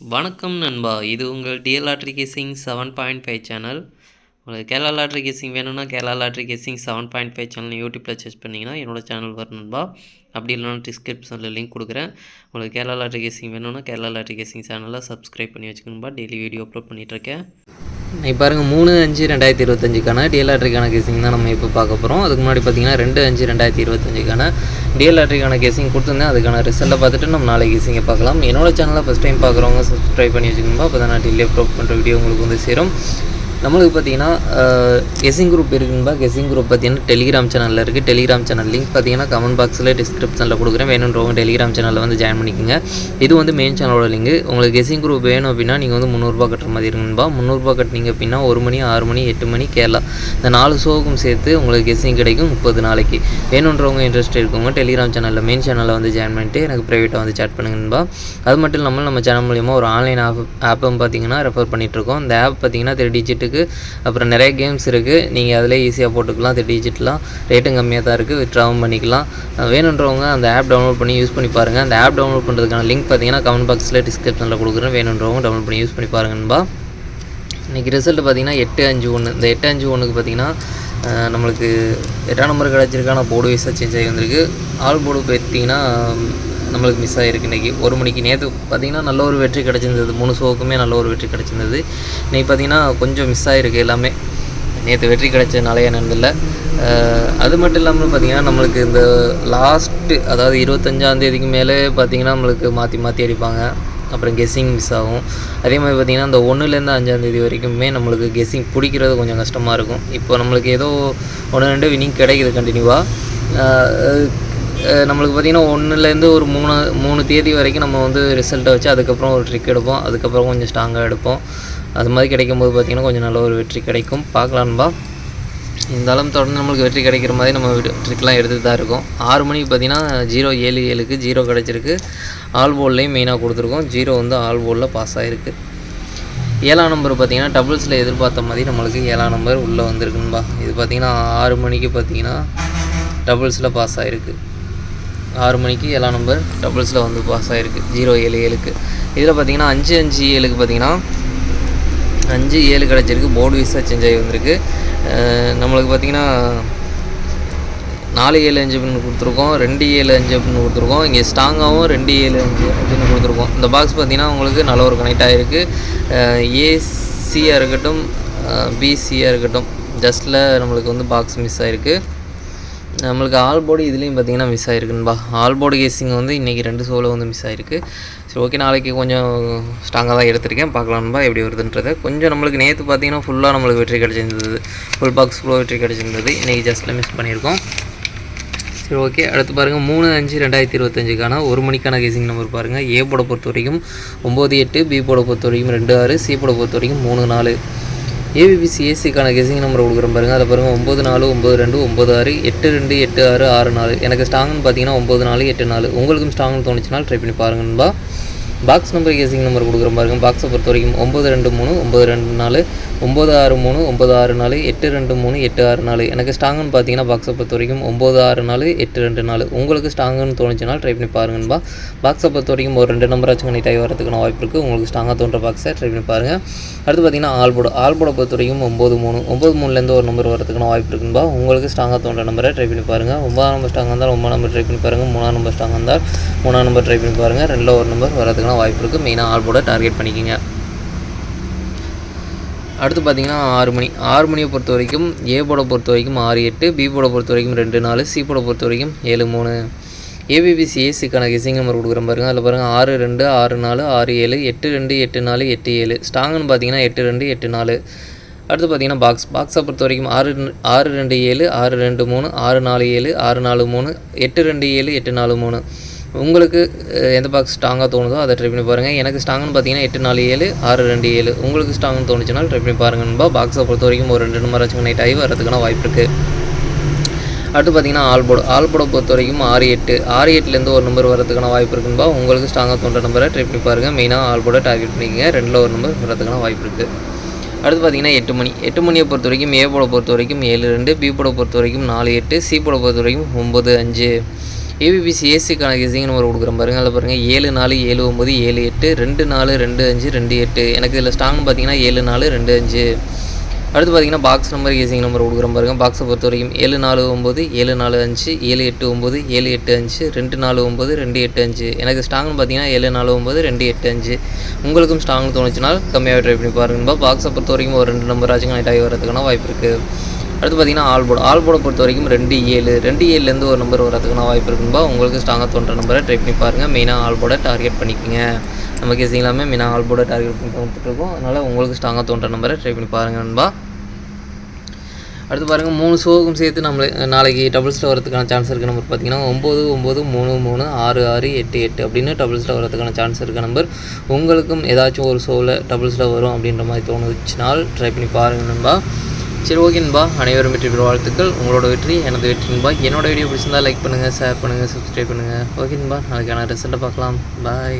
வணக்கம் நண்பா. இது உங்கள் DL lottery guessing seven point five channel. உங்களுக்கு கேரளா லாட்ரி கேசிங் வேணும்னா Kerala lottery guessing seven point five channel யூடியூப்பில் சர்ச் பண்ணிங்கன்னா என்னோட சேனல் வரும் நண்பா. அப்படி இல்லைனா டிஸ்கிரிப்ஷனில் லிங்க் கொடுக்குறேன். உங்களுக்கு கேரளா லாட்ரி கேசிங் வேணும்னா கேரளா லாட்ரி கேசிங் சேனலை சப்ஸ்கிரைப் பண்ணி வச்சுக்கணும்பா டெய்லி வீடியோ அப்லோட் பண்ணிகிட்ருக்கேன் இப்போ பாருங்கள் மூணு அஞ்சு ரெண்டாயிரத்தி இருபத்தஞ்சுக்கான டிஎல்ஆர்டிக்கான கேசிங் தான் நம்ம இப்போ பார்க்க போகிறோம் அதுக்கு முன்னாடி பார்த்தீங்கன்னா ரெண்டு அஞ்சு ரெண்டாயிரத்தி இருபத்தஞ்சுக்கான டிஎல்ஆர்டிக்கான கேசிங் கொடுத்துருந்தேன். அதுக்கான ரிசல்ட்டை பார்த்துட்டு நம்ம நாளைக்கு கேசிங்கை பார்க்கலாம். என்னோட சேனலை ஃபஸ்ட் டைம் பார்க்குறவங்க சப்ஸ்கிரைப் பண்ணி வச்சுக்கணும்பா அப்போ தான் நான் டெய்லி அப்லோட் பண்ணுற வீடியோ உங்களுக்கு வந்து சேரும். நம்மளுக்கு பார்த்தீங்கன்னா கெஸிங் குரூப் இருக்குன்பா? கெஸிங் குரூப் பார்த்தீங்கன்னா டெலிகிராம் சேனலில் இருக்குது டெலிகிராம் சேனல் லிங்க் பார்த்தீங்கன்னா கமெண்ட் பாக்ஸில் டிஸ்கிரிப்ஷனில் கொடுக்குறேன். வேணுன்றவங்க டெலிகிராம் சேனலில் வந்து ஜாயின் பண்ணிக்கோங்க. இது வந்து மெயின் சேனலோட லிங்க் உங்களுக்கு கெஸிங் குரூப் வேணும் அப்படின்னா நீங்கள் வந்து முந்நூறுரூபா கட்டுற மாதிரி இருக்குன்பா? முந்நூறுரூபா கட்டினீங்க அப்படின்னா ஒரு மணி ஆறு மணி எட்டு மணி கேரளா. இந்த நாலு ஷோவுக்கும் சேர்த்து உங்களுக்கு கெஸிங் கிடைக்கும் முப்பது நாளைக்கு. வேணுன்றவங்க இன்ட்ரெஸ்ட் இருக்கவங்க டெலிகிராம் சேனலில் மெயின் சேனலில் வந்து ஜாயின் பண்ணிட்டு எனக்கு ப்ரைவேட்டாக வந்து சேட் பண்ணுங்கன்பா. அது மட்டும் இல்லாமல் நம்ம சேனல் மூலியமாக ஒரு ஆன்லைன் ஆப் ஆப்பும் பார்த்தீங்கன்னா ரெஃபர் பண்ணிகிட்ருக்கோம் இந்த ஆப் பார்த்தீங்கன்னா த்ரீ ரேட்டுக்கு அப்புறம் நிறைய கேம்ஸ் இருக்குது நீங்கள் அதிலே ஈஸியாக போட்டுக்கலாம். த்ரீ டிஜிட்லாம் ரேட்டும் கம்மியாக தான் இருக்குது விட்ராவும் பண்ணிக்கலாம். வேணுன்றவங்க அந்த ஆப் டவுன்லோட் பண்ணி யூஸ் பண்ணி பாருங்கள் அந்த ஆப் டவுன்லோட் பண்ணுறதுக்கான லிங்க் பார்த்தீங்கன்னா கமெண்ட் பாக்ஸில் டிஸ்கிரிப்ஷனில் கொடுக்குறேன். வேணுன்றவங்க டவுன்லோட் பண்ணி யூஸ் பண்ணி பாருங்கன்பா இன்றைக்கி ரிசல்ட் பார்த்தீங்கன்னா எட்டு அஞ்சு ஒன்று இந்த எட்டு அஞ்சு ஒன்றுக்கு பார்த்தீங்கன்னா நம்மளுக்கு எட்டாம் நம்பர் கிடச்சிருக்கா? நான் போர்டு வைஸாக சேஞ்ச் ஆகி வந்திருக்கு. ஆல் போர்டு பார்த்தீங்கன்னா நம்மளுக்கு மிஸ் ஆகிருக்கு இன்றைக்கி ஒரு மணிக்கு நேற்று பார்த்தீங்கன்னா நல்ல ஒரு வெற்றி கிடச்சிருந்தது. மூணு ஷோவுக்குமே நல்ல ஒரு வெற்றி கிடச்சிருந்தது. இன்றைக்கி பார்த்தீங்கன்னா கொஞ்சம் மிஸ் ஆகிருக்கு எல்லாமே. நேற்று வெற்றி கிடைச்சதுனால என்னதில்ல அது மட்டும் இல்லாமல் பார்த்தீங்கன்னா நம்மளுக்கு இந்த லாஸ்ட்டு அதாவது இருபத்தஞ்சாம் தேதிக்கு மேலே பார்த்தீங்கன்னா நம்மளுக்கு மாற்றி மாற்றி அடிப்பாங்க. அப்புறம் கெஸ்ஸிங் மிஸ் ஆகும். அதே மாதிரி பார்த்திங்கன்னா அந்த ஒன்றுலேருந்து அஞ்சாந்தேதி வரைக்குமே நம்மளுக்கு கெஸ்ஸிங் பிடிக்கிறது கொஞ்சம் கஷ்டமாக இருக்கும். இப்போ நம்மளுக்கு ஏதோ ஒன்று ரெண்டு வினிங் கிடைக்குது கண்டினியூவாக நம்மளுக்கு பார்த்திங்கன்னா ஒன்றுலேருந்து ஒரு மூணு மூணு தேதி வரைக்கும் நம்ம வந்து ரிசல்ட்டை வச்சு அதுக்கப்புறம் ஒரு ட்ரிக் எடுப்போம். அதுக்கப்புறம் கொஞ்சம் ஸ்ட்ராங்காக எடுப்போம். அது மாதிரி கிடைக்கும்போது பார்த்திங்கன்னா கொஞ்சம் நல்ல ஒரு வெற்றி கிடைக்கும். பார்க்கலான்பா இருந்தாலும் தொடர்ந்து நம்மளுக்கு வெற்றி கிடைக்கிற மாதிரி நம்ம ட்ரிக்லாம் எடுத்துகிட்டு தான் இருக்கோம். ஆறு மணிக்கு பார்த்தீங்கன்னா ஜீரோ ஏழு ஏழுக்கு ஜீரோ கிடச்சிருக்கு. ஆல் போல்லையும் மெயினாக கொடுத்துருக்கோம். ஜீரோ வந்து ஆல் போலில் பாஸ் ஆகிருக்கு ஏழாம் நம்பர் பார்த்தீங்கன்னா டபுள்ஸில் எதிர்பார்த்த மாதிரி நம்மளுக்கு ஏழாம் நம்பர் உள்ளே வந்திருக்குன்பா இது பார்த்தீங்கன்னா ஆறு மணிக்கு பார்த்தீங்கன்னா டபுள்ஸில் பாஸ் ஆகிருக்கு ஆறு மணிக்கு ஏழாம் நம்பர் டபுள்ஸில் வந்து பாஸ் ஆகிருக்கு ஜீரோ ஏழு ஏழுக்கு. இதில் பார்த்தீங்கன்னா அஞ்சு அஞ்சு ஏழுக்கு பார்த்தீங்கன்னா அஞ்சு ஏழு கிடச்சிருக்கு. போர்டு வைஸாக சேஞ்ச் ஆகி வந்திருக்கு. நம்மளுக்கு பார்த்தீங்கன்னா நாலு ஏழு அஞ்சு அப்படின்னு கொடுத்துருக்கோம். ரெண்டு ஏழு அஞ்சு அப்படின்னு கொடுத்துருக்கோம். இங்கே ஸ்ட்ராங்காகவும் ரெண்டு ஏழு அஞ்சு அப்படின்னு கொடுத்துருக்கோம். இந்த பாக்ஸ் பார்த்தீங்கன்னா உங்களுக்கு நல்ல ஒரு கனெக்ட் ஆகிருக்கு ஏசியாக இருக்கட்டும் பிசியாக இருக்கட்டும் ஜஸ்ட்டில் நம்மளுக்கு வந்து பாக்ஸ் மிஸ் ஆகிருக்கு நம்மளுக்கு ஆல் போடி இதுலேயும் பார்த்தீங்கன்னா மிஸ் ஆகிருக்குன்பா ஆல் போர்டு கேசிங் வந்து இன்றைக்கி ரெண்டு சோலோ வந்து மிஸ் ஆகிருக்கு சரி ஓகே நாளைக்கு கொஞ்சம் ஸ்ட்ராங்காக தான் எடுத்திருக்கேன். பார்க்கலாம்பா எப்படி வருதுன்றதை. கொஞ்சம் நம்மளுக்கு நேற்று பார்த்தீங்கன்னா ஃபுல்லாக நம்மளுக்கு வெற்றி கிடச்சிருந்தது. ஃபுல் பாக்ஸ் ஃபுல்லாக வெற்றி கிடச்சிருந்தது. இன்றைக்கி ஜஸ்ட்டில் மிஸ் பண்ணியிருக்கோம். சரி ஓகே அடுத்து பாருங்கள் மூணு அஞ்சு ரெண்டாயிரத்தி இருபத்தஞ்சுக்கான ஒரு மணிக்கான கேசிங் நம்பர் பாருங்கள் ஏ போட பொறுத்த வரைக்கும் ஒம்பது எட்டு பி போட பொறுத்த வரைக்கும் ரெண்டு ஆறு சி போட பொறுத்த வரைக்கும் மூணு நாலு. ஏபிபிசி ஏசிக்கான கெசிங் நம்பர் கொடுக்குறேன் பாருங்கள் அதை பாருங்கள் ஒம்பது நாலு ஒம்பது ரெண்டு ஒம்பது ஆறு எட்டு ரெண்டு எட்டு ஆறு ஆறு நாலு. எனக்கு ஸ்ட்ராங்னு பார்த்தீங்கன்னா ஒம்பது நாலு எட்டு நாலு. உங்களுக்கும் ஸ்ட்ராங்னு தோணுச்சுன்னா ட்ரை பண்ணி பாருங்கன்பா பாக்ஸ் நம்பர் கேசிங் நம்பர் கொடுக்குறேன் பாருங்கள் பாக்ஸை பொறுத்த வரைக்கும் ஒம்பது ரெண்டு மூணு ஒம்பது ரெண்டு நாலு. ஒம்பது ஆறு மூணு ஒம்பது ஆறு நாலு எட்டு ரெண்டு மூணு எட்டு ஆறு நாலு. எனக்கு ஸ்ட்ராங்குன்னு பார்த்தீங்கன்னா பாக்ஸை பொறுத்த வரைக்கும் ஒம்பது ஆறு நாலு எட்டு ரெண்டு நாலு. உங்களுக்கு ஸ்ட்ராங்குன்னு தோணுச்சுன்னா ட்ரை பண்ணி பாருங்கன்பா. பாக்ஸை பொறுத்த வரைக்கும் ஒரு ரெண்டு நம்பராச்சும் கனெக்ட் ஆகி வரதுக்கான வாய்ப்பு இருக்குது உங்களுக்கு ஸ்ட்ராங்காக தோன்ற பாக்ஸை ட்ரை பண்ணி பாருங்கள் அடுத்து பார்த்தீங்கன்னா ஆல்போர்டு ஆல்போர்டை பொறுத்த வரைக்கும் ஒம்பது மூணு. ஒம்பது மூணுலேருந்து ஒரு நம்பர் வரதுக்கான வாய்ப்பு இருக்குன்பா. உங்களுக்கு ஸ்ட்ராங்காக தோன்ற நம்பரை ட்ரை பண்ணி பாருங்கள் ஒம்பதாம் நம்பர் ஸ்ட்ராங்காக இருந்தால் ஒம்பது நம்பர் ட்ரை பண்ணி பாருங்கள் மூணாம் நம்பர் ஸ்ட்ராங்காக இருந்தால் மூணாம் நம்பர் ட்ரை பண்ணி பாருங்கள் ரெண்டில் ஒரு நம்பர் வரதுக்கான வாய்ப்பு இருக்குது மெயினாக ஆல்போட டார்கெட் பண்ணிக்கோங்க. அடுத்து பார்த்தீங்கன்னா ஆறு மணி. ஆறு மணியை பொறுத்த வரைக்கும் ஏ போட பொறுத்த வரைக்கும் ஆறு எட்டு பி போட பொறுத்த வரைக்கும் ரெண்டு நாலு சி போட பொறுத்த வரைக்கும் ஏழு மூணு. ஏபிபிசி ஏசிக்கான கிசிங் நம்பர் கொடுக்குறேன் பாருங்கள் அதில் பாருங்கள் ஆறு ரெண்டு ஆறு நாலு ஆறு ஏழு எட்டு ரெண்டு எட்டு நாலு எட்டு ஏழு. ஸ்டாங்குன்னு பார்த்தீங்கன்னா எட்டு ரெண்டு எட்டு நாலு. அடுத்து பார்த்தீங்கன்னா பாக்ஸ் பாக்ஸை பொறுத்த வரைக்கும் ஆறு ரெண்டு- ஆறு ரெண்டு ஏழு ஆறு ரெண்டு மூணு ஆறு நாலு ஏழு ஆறு நாலு மூணு எட்டு ரெண்டு ஏழு எட்டு நாலு மூணு. உங்களுக்கு எந்த பாக்ஸ் ஸ்ட்ராங்காக தோணுதோ அதை ட்ரை பண்ணி பாருங்கள் எனக்கு ஸ்ட்ராங்னு பார்த்தீங்கன்னா எட்டு நாலு ஏழு ஆறு ரெண்டு ஏழு. உங்களுக்கு ஸ்ட்ராங்னு தோணுச்சுன்னா ட்ரை பண்ணி பாருங்கன்பா பாக்ஸை பொறுத்த வரைக்கும் ஒரு ரெண்டு நம்பர் ஆச்சும் நைட் ஆகி வரதுக்கான வாய்ப்பு இருக்குது அடுத்து பார்த்தீங்கன்னா ஆல்போர்டு ஆல்போர்டை பொறுத்த வரைக்கும் ஆறு எட்டு. ஆறு எட்டுலேருந்து ஒரு நம்பர் வரதுக்கான வாய்ப்பு இருக்குன்பா உங்களுக்கு ஸ்ட்ராங்காக தோன்ற நம்பரை ட்ரை பண்ணி பாருங்கள் மெயினாக ஆல்போர்டை டார்கெட் பண்ணிக்கங்க. ரெண்டில் ஒரு நம்பர் வரதுக்கான வாய்ப்பு இருக்குது அடுத்து பார்த்தீங்கன்னா எட்டு மணி. எட்டு மணியை பொறுத்த வரைக்கும் ஏ போட பொறுத்த வரைக்கும் ஏழு ரெண்டு. பி போட பொறுத்த வரைக்கும் நாலு எட்டு. சி போட பொறுத்த வரைக்கும் ஒம்பது அஞ்சு. ஏபிபிசி ஏசிக்கான கேசிங் நம்பர் கொடுக்குறோம் பாருங்கள் அதில் பாருங்கள் ஏழு நாலு ஏழு ஒம்பது ஏழு எட்டு ரெண்டு நாலு ரெண்டு அஞ்சு ரெண்டு எட்டு. எனக்கு இதில் ஸ்ட்ராங் பார்த்தீங்கன்னா ஏழு நாலு ரெண்டு அஞ்சு. அடுத்து பார்த்தீங்கன்னா பாக்ஸ் நம்பர் கேசிங் நம்பர் கொடுக்குறோம் பாருங்கள் பாக்ஸை பொறுத்த வரைக்கும் ஏழு நாலு ஒம்பது ஏழு நாலு அஞ்சு ஏழு எட்டு ஒம்பது ஏழு எட்டு அஞ்சு ரெண்டு நாலு ஒம்பது ரெண்டு எட்டு அஞ்சு. எனக்கு ஸ்ட்ராங்னு பார்த்தீங்கன்னா ஏழு நாலு ஒம்பது ரெண்டு எட்டு அஞ்சு. உங்களுக்கும் ஸ்ட்ராங் தோணுச்சுன்னா கம்மியாக ட்ரை பண்ணி பாருங்கப்பா பாக்ஸை பொறுத்த வரைக்கும் ஒரு ரெண்டு நம்பர் ஆச்சும் கனெக்ட் ஆகி வரதுக்கான வாய்ப்பு இருக்குது அடுத்து பார்த்தீங்கன்னா ஆல் ஆல்போர்டை பொறுத்த வரைக்கும் ரெண்டு ஏழு ரெண்டு ஏழுலேருந்து ஒரு நம்பர் வரதுக்கான வாய்ப்பு இருக்குன்பா உங்களுக்கு ஸ்ட்ராங்காக தோன்ற நம்பரை ட்ரை பண்ணி பாருங்கள் மெயினாக ஆல்போர்டை டார்கெட் பண்ணிக்கோங்க. நம்ம கேசிங் எல்லாமே மெயினாக ஆல்போர்டை டார்கெட் பண்ணி கொடுத்துட்ருக்கோம் அதனால் உங்களுக்கு ஸ்ட்ராங்காக தோன்ற நம்பரை ட்ரை பண்ணி பாருங்கள் நண்பா. அடுத்து பாருங்கள் மூணு ஷோவுக்கும் சேர்த்து நம்மளை நாளைக்கு டபுள்ஸில் வரதுக்கான சான்ஸ் இருக்க நம்பர் பார்த்தீங்கன்னா ஒம்பது ஒம்பது மூணு மூணு ஆறு ஆறு எட்டு எட்டு அப்படின்னு டபுள்ஸில் வரதுக்கான சான்ஸ் இருக்க நம்பர் உங்களுக்கும் ஏதாச்சும் ஒரு ஷோவில் டபுள்ஸில் வரும் அப்படின்ற மாதிரி தோணுச்சுனால் ட்ரை பண்ணி பாருங்கள் நண்பா. சரி ஓகேன்பா அனைவரும் வெற்றி பெற வாழ்த்துக்கள். உங்களோட வெற்றி எனது வெற்றின்பா என்னோட வீடியோ பிடிச்சிருந்தா லைக் பண்ணுங்கள் ஷேர் பண்ணுங்கள் சப்ஸ்கிரைப் பண்ணுங்கள் ஓகேன்பா நாளைக்கான ரிசல்ட்டை பார்க்கலாம். பாய்